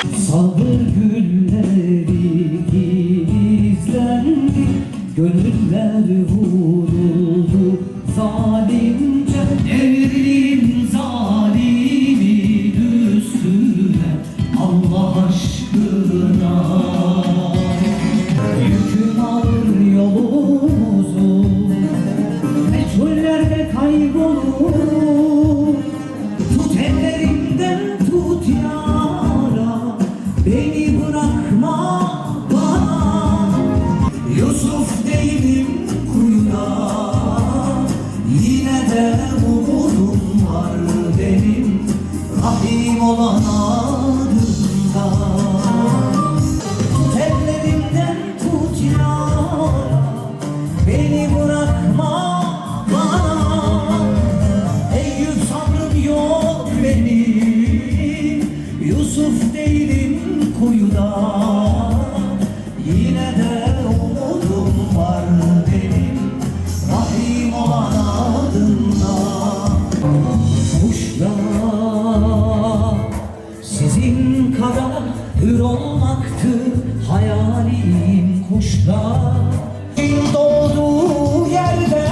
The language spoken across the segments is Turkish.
Sabır gülleri gizlendi Gönüller vuruldu. Zalimce Devrim zalimin üstüne Allah aşkına Yine de umudum var benim? Rahim olan adında Tut ellerimden tut Beni bırakma bana. Eyüp sabrım yok benim. Yusuf değilim kuyuda. Yine de olmaktı hayalim kuşlar. Doğduğu yerde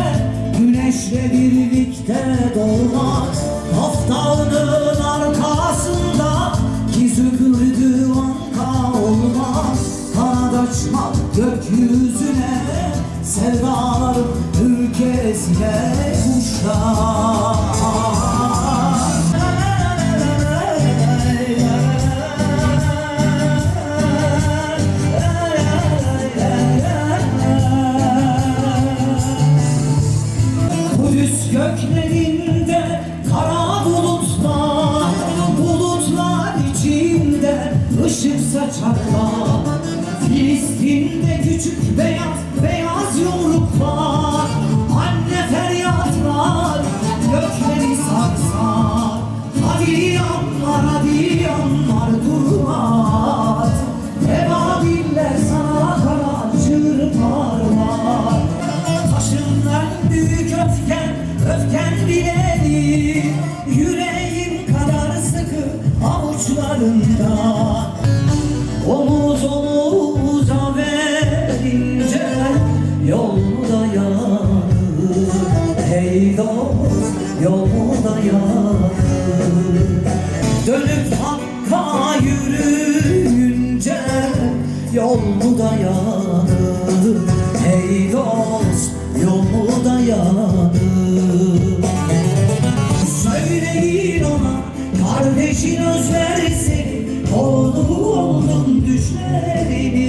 güneşle birlikte doğmak Haftalının arkasında ki süpürdüğü anka olmaz. Kanat açmak gökyüzüne sevdaların ülkesine Göklerinde kara bulutlar Bulutlar içinde ışık saçarlar Filistin'de küçük beyaz beyaz yumruklar Anne feryatlar gökleri sarsar Hadi yanlar Omuz omuza verince yol mu dayanır Hey dost yol mu dayanır Dönüp hakka yürüyünce yol mu dayanır Hey dost yol mu dayanır Söyleyin ona kardeşin özler seni Oğlu oldum düşlerini